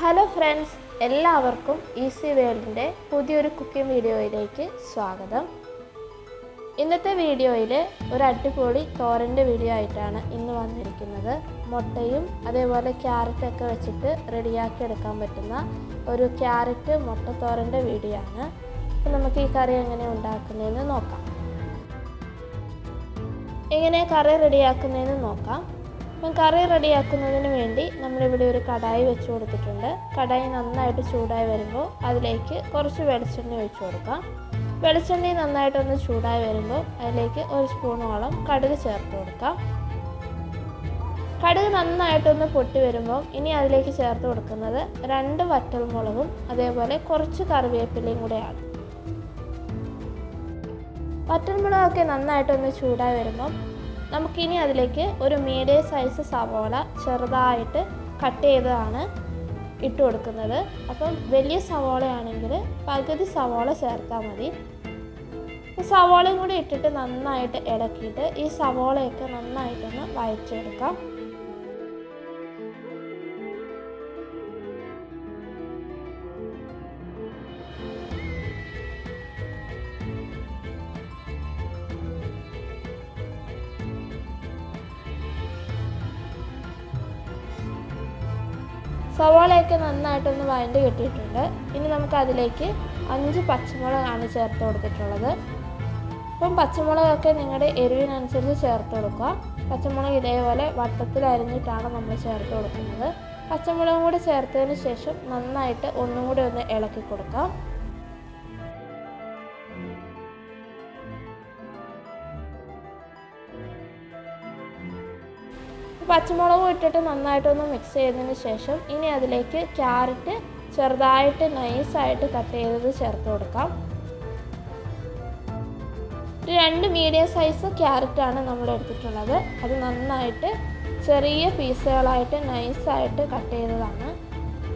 Hello friends എല്ലാവർക്കും easy വേൾഡിന്റെ പുതിയൊരു കുക്കിംഗ് വീഡിയോയിലേക്ക് സ്വാഗതം. ഇന്നത്തെ വീഡിയോയിൽ ഒരു അടിപൊളി തോരന്റെ വീഡിയോ ആയിട്ടാണ് ഇന്ന് വന്നിരിക്കുന്നത്. മുട്ടയും അതേപോലെ ക്യാരറ്റൊക്കെ വെച്ചിട്ട് റെഡിയാക്കി എടുക്കാൻ പറ്റുന്ന ഒരു ക്യാരറ്റ് മുട്ട തോരന്റെ വീഡിയോ ആണ്. അപ്പോൾ നമുക്ക് ഈ കറി എങ്ങനെ ഉണ്ടാക്കുന്നതെന്ന് നോക്കാം. എങ്ങനെ കറി റെഡിയാക്കുന്നതെന്ന് നോക്കാം. അപ്പം കറി റെഡിയാക്കുന്നതിന് വേണ്ടി നമ്മളിവിടെ ഒരു കടായി വെച്ച് കൊടുത്തിട്ടുണ്ട്. കടായി നന്നായിട്ട് ചൂടായി വരുമ്പോൾ അതിലേക്ക് കുറച്ച് വെളിച്ചെണ്ണ ഒഴിച്ചു കൊടുക്കാം. വെളിച്ചെണ്ണ നന്നായിട്ടൊന്ന് ചൂടായി വരുമ്പോൾ അതിലേക്ക് ഒരു സ്പൂണോളം കടുക് ചേർത്ത് കൊടുക്കാം. കടുക് നന്നായിട്ടൊന്ന് പൊട്ടി വരുമ്പോൾ ഇനി അതിലേക്ക് ചേർത്ത് കൊടുക്കുന്നത് രണ്ട് വറ്റൽമുളകും അതേപോലെ കുറച്ച് കറിവേപ്പിലയും കൂടെയാണ്. വറ്റൽമുളകൊക്കെ നന്നായിട്ടൊന്ന് ചൂടായി വരുമ്പം നമുക്കിനി അതിലേക്ക് ഒരു മീഡിയം സൈസ് സവോള ചെറുതായിട്ട് കട്ട് ചെയ്തതാണ് ഇട്ട് കൊടുക്കുന്നത്. അപ്പം വലിയ സവോളയാണെങ്കിൽ പകുതി സവോള ചേർത്താൽ മതി. സവോളയും കൂടി ഇട്ടിട്ട് നന്നായിട്ട് ഇളക്കിയിട്ട് ഈ സവോളയൊക്കെ നന്നായിട്ടൊന്ന് വഴച്ചെടുക്കാം സവാളയൊക്കെ നന്നായിട്ടൊന്ന് വഴണ്ട് കിട്ടിയിട്ടുണ്ട്. ഇനി നമുക്ക് അതിലേക്ക് അഞ്ച് പച്ചമുളകാണ് ചേർത്ത് കൊടുത്തിട്ടുള്ളത്. അപ്പം പച്ചമുളകൊക്കെ നിങ്ങളുടെ എരിവിനനുസരിച്ച് ചേർത്ത് കൊടുക്കുക പച്ചമുളക് ഇതേപോലെ വട്ടത്തിൽ അരിഞ്ഞിട്ടാണ് നമ്മൾ ചേർത്ത് കൊടുക്കുന്നത്. പച്ചമുളകും കൂടി ചേർത്തതിന് ശേഷം നന്നായിട്ട് ഒന്നും കൂടി ഒന്ന് ഇളക്കി കൊടുക്കാം. പച്ചമുളകും ഇട്ടിട്ട് നന്നായിട്ടൊന്ന് മിക്സ് ചെയ്തതിന് ശേഷം ഇനി അതിലേക്ക് ക്യാരറ്റ് ചെറുതായിട്ട് നൈസായിട്ട് കട്ട് ചെയ്തത് ചേർത്ത് കൊടുക്കാം. രണ്ട് മീഡിയം സൈസ് ക്യാരറ്റാണ് നമ്മൾ എടുത്തിട്ടുള്ളത്. അത് നന്നായിട്ട് ചെറിയ പീസുകളായിട്ട് നൈസായിട്ട് കട്ട് ചെയ്തതാണ്.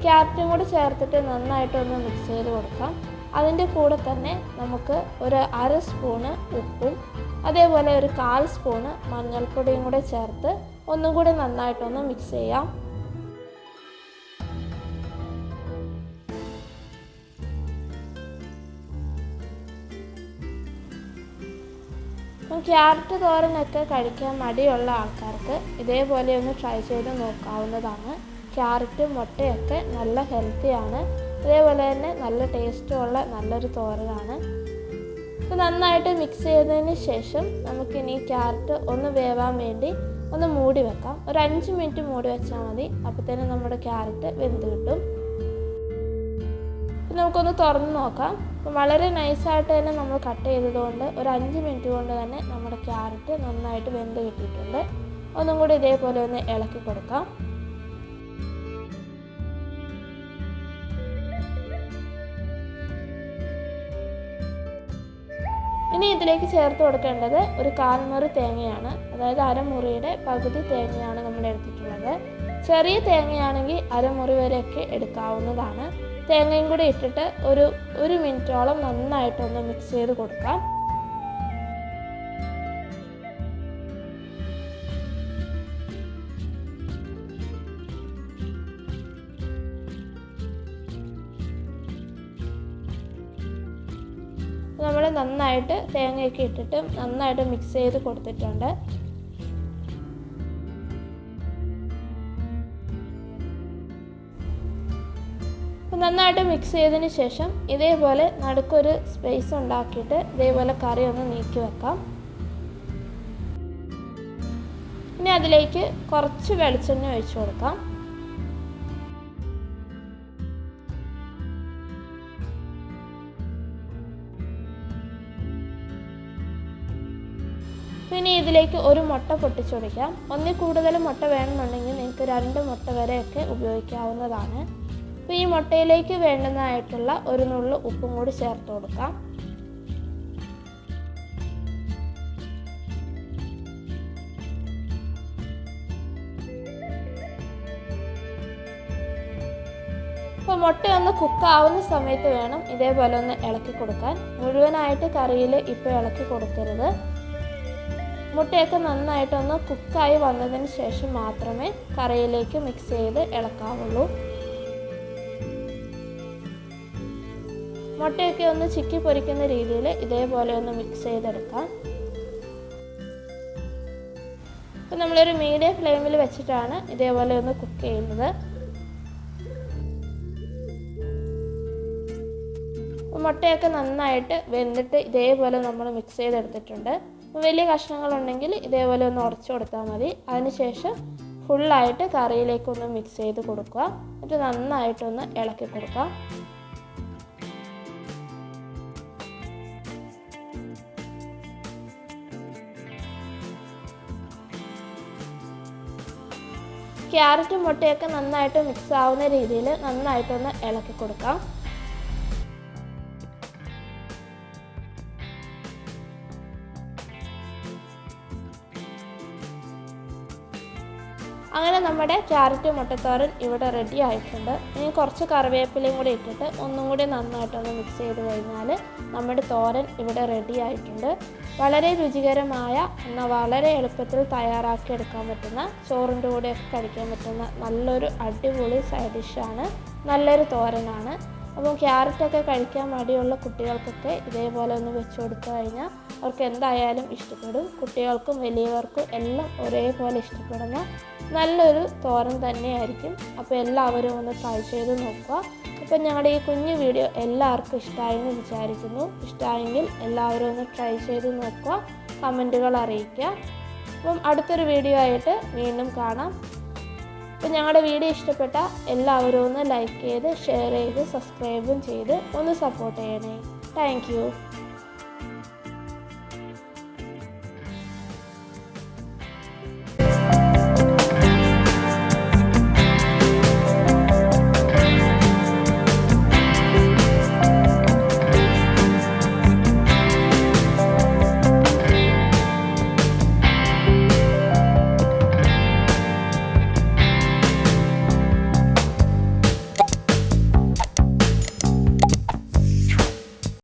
ക്യാരറ്റും കൂടി ചേർത്തിട്ട് നന്നായിട്ടൊന്ന് മിക്സ് ചെയ്ത് കൊടുക്കാം. അതിന്റെ കൂടെ തന്നെ നമുക്ക് ഒരു അര സ്പൂണ് ഉപ്പും അതേപോലെ ഒരു കാൽ സ്പൂണ് മഞ്ഞൾപ്പൊടിയും കൂടെ ചേർത്ത് ഒന്നും കൂടെ നന്നായിട്ടൊന്ന് മിക്സ് ചെയ്യാം. ക്യാരറ്റ് തോരനൊക്കെ കഴിക്കാൻ മടിയുള്ള ആൾക്കാർക്ക് ഇതേപോലെ ഒന്ന് ട്രൈ ചെയ്ത് നോക്കാവുന്നതാണ്. ക്യാരറ്റും മുട്ടയൊക്കെ നല്ല ഹെൽത്തിയാണ് അതേപോലെ തന്നെ നല്ല ടേസ്റ്റുമുള്ള നല്ലൊരു തോരനാണ്. നന്നായിട്ട് മിക്സ് ചെയ്തതിന് ശേഷം നമുക്കിനി ക്യാരറ്റ് ഒന്ന് വേവാൻ വേണ്ടി ഒന്ന് മൂടി വെക്കാം. ഒരു അഞ്ച് മിനിറ്റ് മൂടി വെച്ചാൽ മതി. അപ്പോഴത്തേനും നമ്മുടെ ക്യാരറ്റ് വെന്ത് കിട്ടും. ഇപ്പം നമുക്കൊന്ന് തുറന്ന് നോക്കാം. അപ്പം വളരെ നൈസായിട്ട് തന്നെ നമ്മൾ കട്ട് ചെയ്തതുകൊണ്ട് ഒരു അഞ്ച് മിനിറ്റ് കൊണ്ട് തന്നെ നമ്മുടെ ക്യാരറ്റ് നന്നായിട്ട് വെന്ത് കിട്ടിയിട്ടുണ്ട്. ഒന്നും കൂടി ഇതേപോലെ ഒന്ന് ഇളക്കി കൊടുക്കാം. ഇനി ഇതിലേക്ക് ചേർത്ത് കൊടുക്കേണ്ടത് ഒരു കാൽമുറി തേങ്ങയാണ്. അതായത് അരമുറിയുടെ പകുതി തേങ്ങയാണ് നമ്മൾ എടുത്തിട്ടുള്ളത്. ചെറിയ തേങ്ങയാണെങ്കിൽ അരമുറി വരെയൊക്കെ എടുക്കാവുന്നതാണ്. തേങ്ങയും കൂടി ഇട്ടിട്ട് ഒരു ഒരു മിനിറ്റോളം നന്നായിട്ടൊന്ന് മിക്സ് ചെയ്ത് കൊടുക്കാം. നന്നായിട്ട് തേങ്ങയൊക്കെ ഇട്ടിട്ട് നന്നായിട്ട് മിക്സ് ചെയ്ത് കൊടുത്തിട്ടുണ്ട്. നന്നായിട്ട് മിക്സ് ചെയ്തതിന് ശേഷം ഇതേപോലെ നടുക്കൊരു സ്പേസ് ഉണ്ടാക്കിയിട്ട് ഇതേപോലെ കറി ഒന്ന് നീക്കി വെക്കാം. ഇനി അതിലേക്ക് കുറച്ച് വെളിച്ചെണ്ണ ഒഴിച്ചു കൊടുക്കാം. പിന്നെ ഇതിലേക്ക് ഒരു മുട്ട പൊട്ടിച്ചൊടിക്കാം. ഒന്നിൽ കൂടുതൽ മുട്ട വേണമെന്നുണ്ടെങ്കിൽ നിങ്ങൾക്ക് രണ്ട് മുട്ട വരെയൊക്കെ ഉപയോഗിക്കാവുന്നതാണ്. അപ്പോൾ ഈ മുട്ടയിലേക്ക് വേണ്ടുന്നതായിട്ടുള്ള ഒരു നുള്ളു ഉപ്പും കൂടി ചേർത്ത് കൊടുക്കാം. അപ്പോൾ മുട്ട ഒന്ന് കുക്കാവുന്ന സമയത്ത് വേണം ഇതേപോലെ ഒന്ന് ഇളക്കി കൊടുക്കാൻ. മുഴുവനായിട്ട് കറിയിൽ ഇപ്പോൾ ഇളക്കി കൊടുക്കരുത്. മുട്ടയൊക്കെ നന്നായിട്ടൊന്ന് കുക്കായി വന്നതിന് ശേഷം മാത്രമേ കറിയിലേക്ക് മിക്സ് ചെയ്ത് ഇളക്കാവുള്ളൂ. മുട്ടയൊക്കെ ഒന്ന് ചിക്കി പൊരിക്കുന്ന രീതിയിൽ ഇതേപോലെ ഒന്ന് മിക്സ് ചെയ്തെടുക്കാം. അപ്പം നമ്മളൊരു മീഡിയം ഫ്ലെയിമിൽ വെച്ചിട്ടാണ് ഇതേപോലെ ഒന്ന് കുക്ക് ചെയ്യുന്നത്. മുട്ടയൊക്കെ നന്നായിട്ട് വെന്തിട്ട് ഇതേപോലെ നമ്മൾ മിക്സ് ചെയ്തെടുത്തിട്ടുണ്ട്. വലിയ കഷ്ണങ്ങളുണ്ടെങ്കിൽ ഇതേപോലെ ഒന്ന് ഉടച്ചു കൊടുത്താൽ മതി. അതിനുശേഷം ഫുള്ളായിട്ട് കറിയിലേക്കൊന്ന് മിക്സ് ചെയ്ത് കൊടുക്കുക. എന്നിട്ട് നന്നായിട്ടൊന്ന് ഇളക്കി കൊടുക്കുക. ക്യാരറ്റും മുട്ടയൊക്കെ നന്നായിട്ട് മിക്സ് ആവുന്ന രീതിയിൽ നന്നായിട്ടൊന്ന് ഇളക്കി കൊടുക്കാം. അങ്ങനെ നമ്മുടെ ക്യാരറ്റ് മുട്ടത്തോരൻ ഇവിടെ റെഡി ആയിട്ടുണ്ട്. ഇനി കുറച്ച് കറിവേപ്പിലയും കൂടി ഇട്ടിട്ട് ഒന്നും കൂടി നന്നായിട്ടൊന്ന് മിക്സ് ചെയ്ത് കഴിഞ്ഞാൽ നമ്മുടെ തോരൻ ഇവിടെ റെഡി ആയിട്ടുണ്ട്. വളരെ രുചികരമായ എന്നാൽ വളരെ എളുപ്പത്തിൽ തയ്യാറാക്കി എടുക്കാൻ പറ്റുന്ന ചോറിന്റെ കൂടെയൊക്കെ കഴിക്കാൻ പറ്റുന്ന നല്ലൊരു അടിപൊളി സൈഡ് ഡിഷാണ് നല്ലൊരു തോരനാണ്. അപ്പം ക്യാരറ്റൊക്കെ കഴിക്കാൻ മടിയുള്ള കുട്ടികൾക്കൊക്കെ ഇതേപോലെ ഒന്ന് വെച്ച് കൊടുത്തു കഴിഞ്ഞാൽ അവർക്ക് എന്തായാലും ഇഷ്ടപ്പെടും. കുട്ടികൾക്കും വലിയവർക്കും എല്ലാം ഒരേപോലെ ഇഷ്ടപ്പെടുന്ന നല്ലൊരു തോരൻ തന്നെയായിരിക്കും. അപ്പോൾ എല്ലാവരും ഒന്ന് ട്രൈ ചെയ്ത് നോക്കുക. അപ്പോൾ ഞങ്ങളുടെ ഈ കുഞ്ഞു വീഡിയോ എല്ലാവർക്കും ഇഷ്ടമായെന്ന് വിചാരിക്കുന്നു. ഇഷ്ടമായെങ്കിൽ എല്ലാവരും ഒന്ന് ട്രൈ ചെയ്ത് നോക്കുക. കമന്റുകൾ അറിയിക്കുക. അപ്പം അടുത്തൊരു വീഡിയോ ആയിട്ട് വീണ്ടും കാണാം. അപ്പോൾ ഞങ്ങളുടെ വീഡിയോ ഇഷ്ടപ്പെട്ട എല്ലാവരും ഒന്ന് ലൈക്ക് ചെയ്ത് ഷെയർ ചെയ്ത് സബ്സ്ക്രൈബും ചെയ്ത് ഒന്ന് സപ്പോർട്ട് ചെയ്യണേ. താങ്ക്